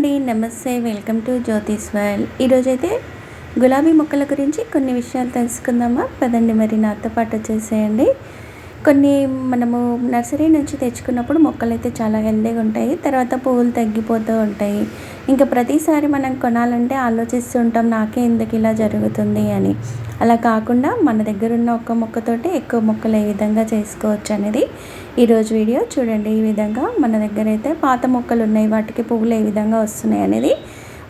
అండి నమస్తే welcome to Jyothish world ఈరోజైతే గులాబీ మొక్కల గురించి కొన్ని విషయాలు తెలుసుకుందామా? పదండి మరి నాతో పాటు వచ్చేసేయండి. కొన్ని మనము నర్సరీ నుంచి తెచ్చుకున్నప్పుడు మొక్కలు అయితే చాలా హెల్దీగా ఉంటాయి. తర్వాత పువ్వులు తగ్గిపోతూ ఉంటాయి. ఇంకా ప్రతిసారి మనం కొనాలంటే ఆలోచిస్తూ ఉంటాం నాకే ఎందుకు ఇలా జరుగుతుంది అని. అలా కాకుండా మన దగ్గర ఉన్న ఒక్క మొక్కతోటే ఎక్కువ మొక్కలు ఏ విధంగా చేసుకోవచ్చు అనేది ఈరోజు వీడియో. చూడండి ఈ విధంగా మన దగ్గర అయితే పాత మొక్కలు ఉన్నాయి వాటికి పువ్వులు ఏ విధంగా వస్తున్నాయి అనేది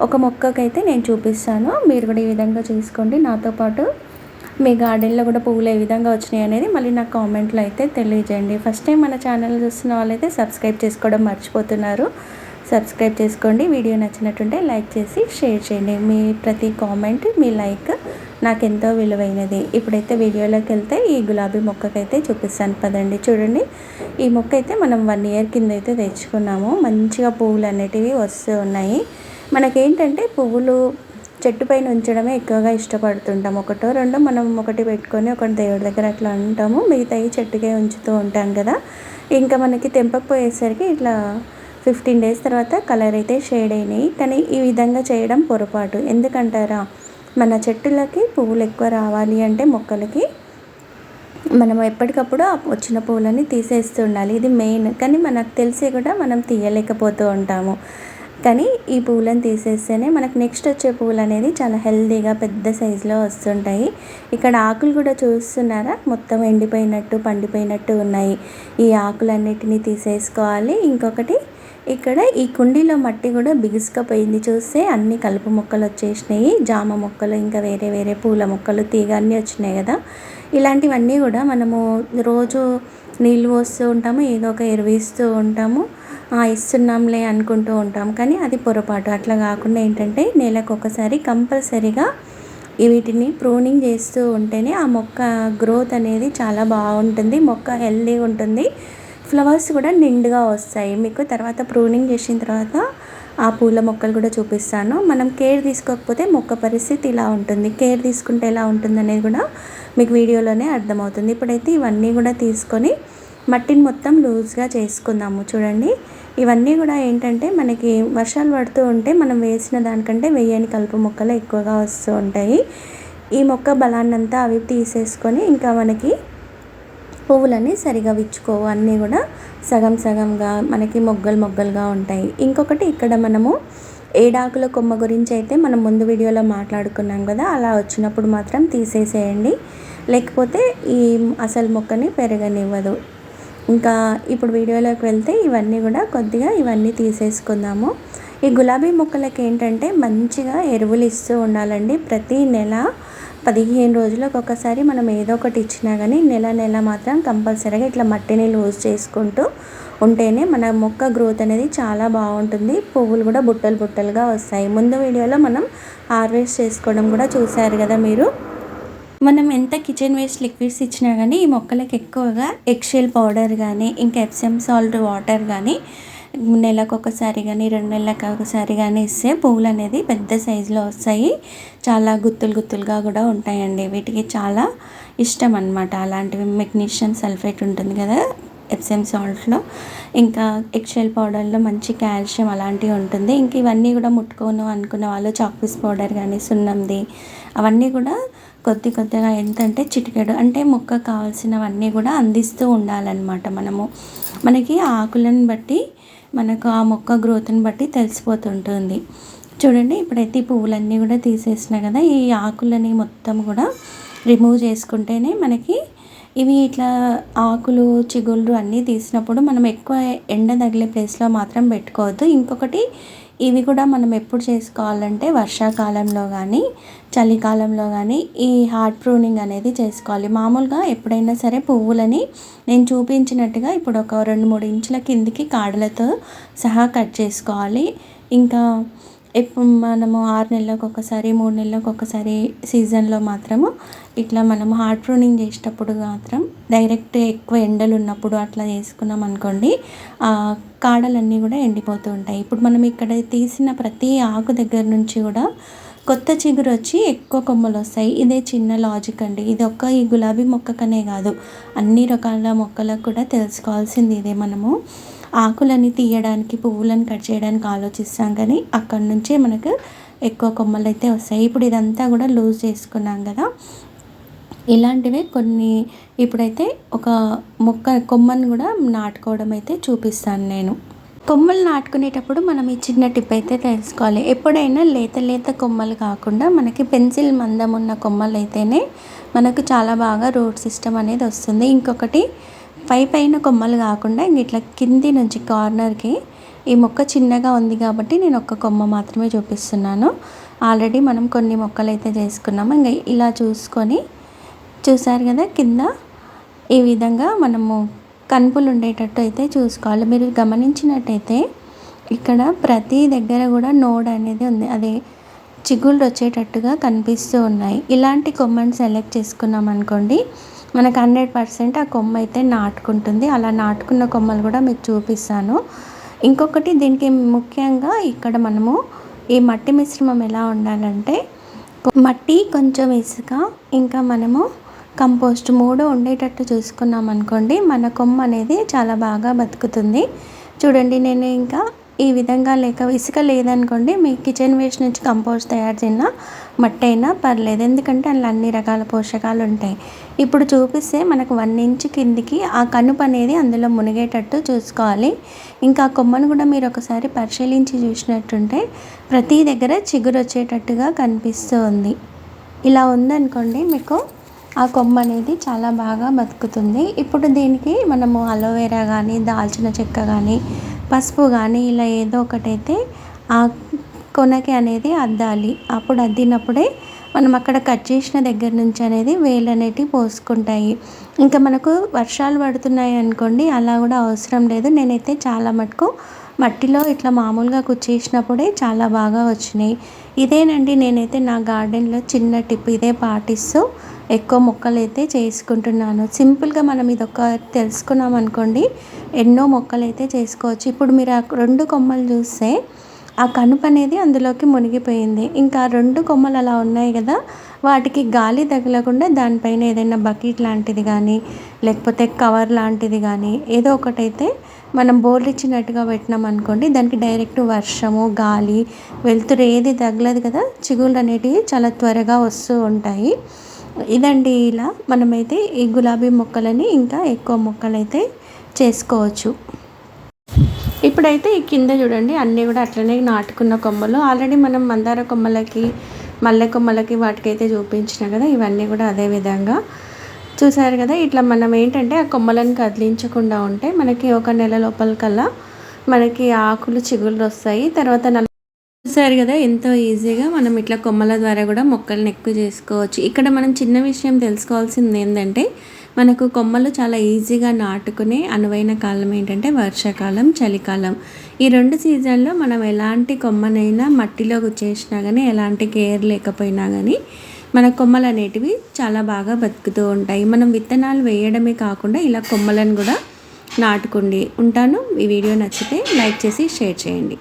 ఒక మొక్కకైతే నేను చూపిస్తాను. మీరు కూడా ఈ విధంగా చేసుకోండి. నాతో పాటు మీ గార్డెన్లో కూడా పువ్వులు ఏ విధంగా వచ్చినాయి అనేది మళ్ళీ నాకు కామెంట్లో అయితే తెలియజేయండి. ఫస్ట్ టైం మన ఛానల్ చూస్తున్న వాళ్ళైతే సబ్స్క్రైబ్ చేసుకోవడం మర్చిపోతున్నారు. సబ్స్క్రైబ్ చేసుకోండి. వీడియో నచ్చినట్టుంటే లైక్ చేసి షేర్ చేయండి. మీ ప్రతి కామెంట్ మీ లైక్ నాకు ఎంతో విలువైనది. ఇప్పుడైతే వీడియోలోకి వెళ్తే ఈ గులాబీ మొక్కకైతే చూపిస్తాను. పదండి. చూడండి. ఈ మొక్క అయితే మనం వన్ ఇయర్ కింద అయితే తెచ్చుకున్నాము. మంచిగా పువ్వులు అనేటివి వస్తూ ఉన్నాయి. మనకేంటంటే పువ్వులు చెట్టు పైన ఉంచడమే ఎక్కువగా ఇష్టపడుతుంటాం. ఒకటో రెండో మనం ఒకటి పెట్టుకొని ఒకటి దేవుడి దగ్గర అట్లా ఉంటాము. మిగతాయి చెట్టుకే ఉంచుతూ ఉంటాం కదా. ఇంకా మనకి తెంపకపోయేసరికి ఇట్లా ఫిఫ్టీన్ డేస్ తర్వాత కలర్ అయితే షేడ్ అయినాయి. కానీ ఈ విధంగా చేయడం పొరపాటు. ఎందుకంటారా? మన చెట్టులకి పువ్వులు ఎక్కువ రావాలి అంటే మొక్కలకి మనం ఎప్పటికప్పుడు వచ్చిన పువ్వులని తీసేస్తుండాలి ఇది మెయిన్. కానీ మనకు తెలిసి కూడా మనం తీయలేకపోతూ ఉంటాము. కానీ ఈ పువ్వులను తీసేస్తేనే మనకు నెక్స్ట్ వచ్చే పువ్వులు అనేది చాలా హెల్తీగా పెద్ద సైజులో వస్తుంటాయి. ఇక్కడ ఆకులు కూడా చూస్తున్నారా? మొత్తం ఎండిపోయినట్టు పండిపోయినట్టు ఉన్నాయి. ఈ ఆకులన్నిటినీ తీసేసుకోవాలి. ఇంకొకటి ఇక్కడ ఈ కుండీలో మట్టి కూడా బిగుసుకపోయింది. చూస్తే అన్ని కలుపు మొక్కలు వచ్చేసినాయి. జామ మొక్కలు ఇంకా వేరే వేరే పూల మొక్కలు తీగ అన్నీ వచ్చినాయి కదా. ఇలాంటివన్నీ కూడా మనము రోజు నీళ్ళు పోస్తూ ఉంటాము ఏదో ఒక ఎరువిస్తూ ఉంటాము. ఇస్తున్నాంలే అనుకుంటూ ఉంటాం. కానీ అది పొరపాటు. అట్లా కాకుండా ఏంటంటే నెలకు ఒకసారి కంపల్సరీగా వీటిని ప్రూనింగ్ చేస్తూ ఉంటేనే ఆ మొక్క గ్రోత్ అనేది చాలా బాగుంటుంది. మొక్క హెల్దీగా ఉంటుంది. ఫ్లవర్స్ కూడా నిండుగా వస్తాయి. మీకు తర్వాత ప్రూనింగ్ చేసిన తర్వాత ఆ పూల మొక్కలు కూడా చూపిస్తాను. మనం కేర్ తీసుకోకపోతే మొక్క పరిస్థితి ఇలా ఉంటుంది. కేర్ తీసుకుంటే ఎలా ఉంటుంది అనేది కూడా మీకు వీడియోలోనే అర్థమవుతుంది. ఇప్పుడైతే ఇవన్నీ కూడా తీసుకొని మట్టిని మొత్తం లూజ్గా చేసుకుందాము. చూడండి. ఇవన్నీ కూడా ఏంటంటే మనకి వర్షాలు పడుతూ ఉంటే మనం వేసిన దానికంటే వెయ్యని కలుపు మొక్కలు ఎక్కువగా వస్తూ ఉంటాయి. ఈ మొక్క బలాన్నంతా అవి తీసేసుకొని ఇంకా మనకి పువ్వులన్నీ సరిగా విచ్చుకోవు. అన్నీ కూడా సగం సగంగా మనకి మొగ్గలు మొగ్గలుగా ఉంటాయి. ఇంకొకటి ఇక్కడ మనము ఏడాకుల కొమ్మ గురించి అయితే మనం ముందు వీడియోలో మాట్లాడుకున్నాం కదా. అలా వచ్చినప్పుడు మాత్రం తీసేసేయండి. లేకపోతే ఈ అసలు మొక్కని పెరగనివ్వదు. ఇంకా ఇప్పుడు వీడియోలోకి వెళ్తే ఇవన్నీ కూడా కొద్దిగా ఇవన్నీ తీసేసుకుందాము. ఈ గులాబీ మొక్కలకి ఏంటంటే మంచిగా ఎరువులు ఇస్తూ ఉండాలండి. ప్రతి నెల పదిహేను రోజులకు ఒకసారి మనం ఏదో ఒకటి ఇచ్చినా కానీ నెల నెల మాత్రం కంపల్సరీగా ఇట్లా మట్టిని లూజ్ చేసుకుంటూ ఉంటేనే మన మొక్క గ్రోత్ అనేది చాలా బాగుంటుంది. పువ్వులు కూడా బుట్టలు బుట్టలుగా వస్తాయి. ముందు వీడియోలో మనం హార్వెస్ట్ చేసుకోవడం కూడా చూశారు కదా మీరు? మనం ఎంత కిచెన్ వేస్ట్ లిక్విడ్స్ ఇచ్చినా కానీ ఈ మొక్కలకు ఎక్కువగా ఎక్షెల్ పౌడర్ కానీ ఇంకా ఎప్సమ్ సాల్ట్ వాటర్ కానీ నెలకు ఒకసారి కానీ రెండు నెలలకు ఒకసారి కానీ ఇస్తే పువ్వులు అనేది పెద్ద సైజులో వస్తాయి. చాలా గుత్తులు గుత్తులుగా కూడా ఉంటాయండి. వీటికి చాలా ఇష్టం అనమాట అలాంటివి మెగ్నీషియం సల్ఫేట్ ఉంటుంది కదా ఎప్సెమ్ సాల్ట్లో ఇంకా ఎక్సెల్ పౌడర్లో మంచి కాల్షియం అలాంటివి ఉంటుంది. ఇంక ఇవన్నీ కూడా ముట్టుకోను అనుకున్న వాళ్ళు చాక్పీస్ పౌడర్ కానీ సున్నంది అవన్నీ కూడా కొద్ది కొద్దిగా ఎంతంటే చిటికెడు అంటే మొక్క కావాల్సినవన్నీ కూడా అందిస్తూ ఉండాలన్నమాట మనము. మనకి ఆకులను బట్టి మనకు ఆ మొక్క గ్రోత్ని బట్టి తెలిసిపోతుంటుంది. చూడండి ఇప్పుడైతే ఈ పువ్వులన్నీ కూడా తీసేసిన కదా ఈ ఆకులని మొత్తం కూడా రిమూవ్ చేసుకుంటేనే మనకి ఇవి ఇట్లా ఆకులు చిగుళ్ళు అన్నీ తీసినప్పుడు మనం ఎక్కువ ఎండ తగిలే ప్లేస్లో మాత్రం పెట్టుకోవద్దు. ఇంకొకటి ఇవి కూడా మనం ఎప్పుడు చేసుకోవాలంటే వర్షాకాలంలో కానీ చలికాలంలో కానీ ఈ హార్ట్ ప్రూనింగ్ అనేది చేసుకోవాలి. మామూలుగా ఎప్పుడైనా సరే పువ్వులని నేను చూపించినట్టుగా ఇప్పుడు ఒక రెండు మూడు ఇంచుల కిందికి కాడలతో సహా కట్ చేసుకోవాలి. ఇంకా ఇప్పుడు మనము ఆరు నెలలకు ఒకసారి మూడు నెలలకు ఒకసారి సీజన్లో మాత్రము ఇట్లా మనము హార్ట్ ప్రూనింగ్ చేసేటప్పుడు మాత్రం డైరెక్ట్ ఎక్కువ ఎండలు ఉన్నప్పుడు అట్లా చేసుకున్నాం అనుకోండి కాడలన్నీ కూడా ఎండిపోతూ ఉంటాయి. ఇప్పుడు మనం ఇక్కడ తీసిన ప్రతి ఆకు దగ్గర నుంచి కూడా కొత్త చిగురు వచ్చి ఎక్కువ కొమ్మలు వస్తాయి. ఇదే చిన్న లాజిక్ అండి. ఇది ఒక్క ఈ గులాబీ మొక్కకనే కాదు అన్ని రకాల మొక్కలకు కూడా తెలుసుకోవాల్సింది ఇదే మనము. ఆకులని తీయడానికి పువ్వులను కట్ చేయడానికి ఆలోచిస్తాం కానీ అక్కడ నుంచే మనకు ఎక్కువ కొమ్మలు అయితే వస్తాయి. ఇప్పుడు ఇదంతా కూడా లూజ్ చేసుకున్నాం కదా. ఇలాంటివే కొన్ని ఇప్పుడైతే ఒక మొక్క కొమ్మను కూడా నాటుకోవడం అయితే చూపిస్తాను నేను. కొమ్మలు నాటుకునేటప్పుడు మనం ఈ చిన్న టిప్ అయితే తెలుసుకోవాలి. ఎప్పుడైనా లేత లేత కొమ్మలు కాకుండా మనకి పెన్సిల్ మందం ఉన్న కొమ్మలు అయితేనే మనకు చాలా బాగా రూట్ సిస్టమ్ అనేది వస్తుంది. ఇంకొకటి పై పైన కొమ్మలు కాకుండా ఇట్లా కింది నుంచి కార్నర్కి ఈ మొక్క చిన్నగా ఉంది కాబట్టి నేను ఒక కొమ్మ మాత్రమే చూపిస్తున్నాను. ఆల్రెడీ మనం కొన్ని మొక్కలు అయితే చేసుకున్నాము. ఇంకా ఇలా చూసుకొని చూసారు కదా కింద ఈ విధంగా మనము కనుపులు ఉండేటట్టు అయితే చూసుకోవాలి. మీరు గమనించినట్టయితే ఇక్కడ ప్రతి దగ్గర కూడా నోడ్ అనేది ఉంది. అదే చిగుళ్ళు వచ్చేటట్టుగా కనిపిస్తూ ఉన్నాయి. ఇలాంటి కొమ్మని సెలెక్ట్ చేసుకున్నాం అనుకోండి మనకు హండ్రెడ్ పర్సెంట్ ఆ కొమ్మ అయితే నాటుకుంటుంది. అలా నాటుకున్న కొమ్మలు కూడా మీకు చూపిస్తాను. ఇంకొకటి దీనికి ముఖ్యంగా ఇక్కడ మనము ఈ మట్టి మిశ్రమం ఎలా ఉండాలంటే మట్టి కొంచెం ఇసుక ఇంకా మనము కంపోస్ట్ మూడు ఉండేటట్టు చూసుకున్నాం అనుకోండి మన కొమ్మ అనేది చాలా బాగా బతుకుతుంది. చూడండి నేను ఇంకా ఈ విధంగా లేక ఇసుక లేదనుకోండి మీ కిచెన్ వేస్ట్ నుంచి కంపోస్ట్ తయారు చేసిన మట్టి అయినా పర్లేదు. ఎందుకంటే అందులో అన్ని రకాల పోషకాలు ఉంటాయి. ఇప్పుడు చూపిస్తే మనకు వన్ ఇంచ్ కిందికి ఆ కనుపు అనేది అందులో మునిగేటట్టు చూసుకోవాలి. ఇంకా ఆ కొమ్మను కూడా మీరు ఒకసారి పరిశీలించి చూసినట్టుంటే ప్రతి దగ్గర చిగురు వచ్చేటట్టుగా కనిపిస్తూ ఉంది ఇలా ఉందనుకోండి మీకు ఆ కొమ్మ అనేది చాలా బాగా బతుకుతుంది. ఇప్పుడు దీనికి మనము అలోవెరా కానీ దాల్చిన చెక్క కానీ పసుపు కానీ ఇలా ఏదో ఒకటైతే ఆ కొనకి అనేది అద్దాలి. అప్పుడు అద్దినప్పుడే మనం అక్కడ కట్ చేసిన దగ్గర నుంచి అనేది వేలు అనేటివి పోసుకుంటాయి. ఇంకా మనకు వర్షాలు పడుతున్నాయి అనుకోండి అలా కూడా అవసరం లేదు. నేనైతే చాలా మటుకు మట్టిలో ఇట్లా మామూలుగా కుచ్చేసినప్పుడే చాలా బాగా వచ్చినాయి. ఇదేనండి నేనైతే నా గార్డెన్లో చిన్న టిప్ ఇదే పాటిస్తూ ఎక్కువ మొక్కలు అయితే చేసుకుంటున్నాను. సింపుల్గా మనం ఇది ఒక తెలుసుకున్నాం అనుకోండి. ఎన్నో మొక్కలు అయితే చేసుకోవచ్చు. ఇప్పుడు మీరు ఆ రెండు కొమ్మలు చూస్తే ఆ కనుపు అనేది అందులోకి మునిగిపోయింది. ఇంకా రెండు కొమ్మలు అలా ఉన్నాయి కదా వాటికి గాలి తగలకుండా దానిపైన ఏదైనా బకెట్ లాంటిది కానీ లేకపోతే కవర్ లాంటిది కానీ ఏదో ఒకటైతే మనం బోర్లు ఇచ్చినట్టుగా పెట్టినాం అనుకోండి దానికి డైరెక్ట్ వర్షము గాలి వెలుతురు ఏది తగలదు కదా చిగుళ్ళు అనేటివి చాలా త్వరగా వస్తూ ఉంటాయి. ఇదండి ఇలా మనమైతే ఈ గులాబీ మొక్కలని ఇంకా ఎక్కువ మొక్కలైతే చేసుకోవచ్చు. ఇప్పుడైతే ఈ కింద చూడండి అన్నీ కూడా అట్లనే నాటుకున్న కొమ్మలు. ఆల్రెడీ మనం మందార కొమ్మలకి మల్లె కొమ్మలకి వాటికైతే చూపించిన కదా ఇవన్నీ కూడా అదే విధంగా. చూసారు కదా ఇట్లా మనం ఏంటంటే ఆ కొమ్మలను కదిలించకుండా ఉంటే మనకి ఒక నెల లోపల కల్లా మనకి ఆకులు చిగుళ్ళు వస్తాయి. తర్వాత చూసారు కదా ఎంతో ఈజీగా మనం ఇట్లా కొమ్మల ద్వారా కూడా మొక్కలను ఎక్కువ చేసుకోవచ్చు. ఇక్కడ మనం చిన్న విషయం తెలుసుకోవాల్సింది ఏంటంటే మనకు కొమ్మలు చాలా ఈజీగా నాటుకునే అనువైన కాలం ఏంటంటే వర్షాకాలం చలికాలం. ఈ రెండు సీజన్లో మనం ఎలాంటి కొమ్మనైనా మట్టిలో చేసినా కానీ ఎలాంటి కేర్ లేకపోయినా కానీ మన కొమ్మలు అనేటివి చాలా బాగా బతుకుతూ ఉంటాయి. మనం విత్తనాలు వేయడమే కాకుండా ఇలా కొమ్మలను కూడా నాటుకోండి ఉంటాను. ఈ వీడియో నచ్చితే లైక్ చేసి షేర్ చేయండి.